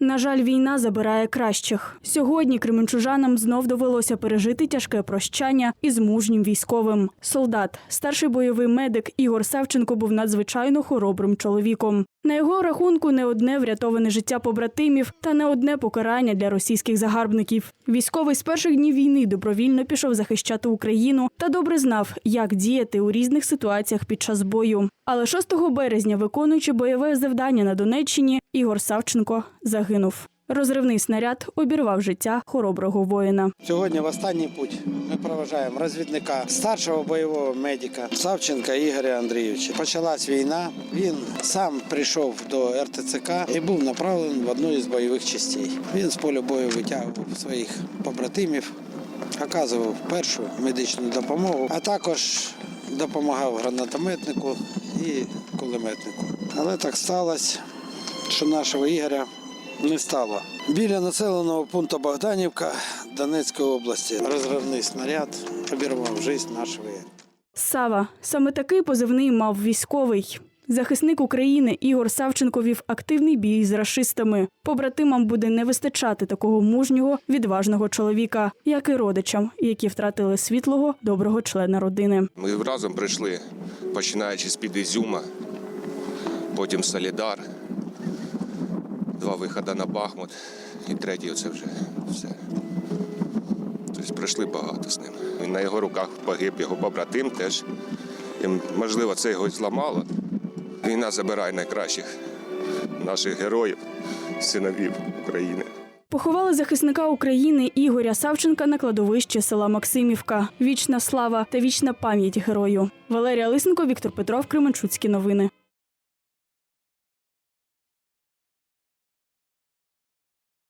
На жаль, війна забирає кращих. Сьогодні кременчужанам знов довелося пережити тяжке прощання із мужнім військовим. Солдат, старший бойовий медик Ігор Савченко був надзвичайно хоробрим чоловіком. На його рахунку не одне врятоване життя побратимів та не одне покарання для російських загарбників. Військовий з перших днів війни добровільно пішов захищати Україну та добре знав, як діяти у різних ситуаціях під час бою. Але 6 березня, виконуючи бойове завдання на Донеччині, Ігор Савченко загинув. Розривний снаряд обірвав життя хороброго воїна. Сьогодні в останній путь ми проважаємо розвідника старшого бойового медика Савченка Ігоря Андрійовича. Почалась війна. Він сам прийшов до РТЦК і був направлений в одну із бойових частей. Він з поля бою витягував своїх побратимів, оказував першу медичну допомогу, а також допомагав гранатометнику і кулеметнику. Але так сталося, що нашого Ігоря не стало. Біля населеного пункту Богданівка Донецької області розривний снаряд обірвав життя Ігоря. Сава саме такий позивний мав військовий. Захисник України Ігор Савченко вів активний бій з рашистами. Побратимам буде не вистачати такого мужнього, відважного чоловіка, як і родичам, які втратили світлого, доброго члена родини. Ми разом прийшли, починаючи з під Ізюма, потім Солідар, два виходи на Бахмут і третій оце вже все. Тобто пройшли багато з ним. І на його руках погиб його побратим теж. І, можливо, це його зламало. Війна забирає найкращих наших героїв, синовів України. Поховали захисника України Ігоря Савченка на кладовищі села Максимівка. Вічна слава та вічна пам'ять герою. Валерія Лисенко, Віктор Петров, Кременчуцькі новини.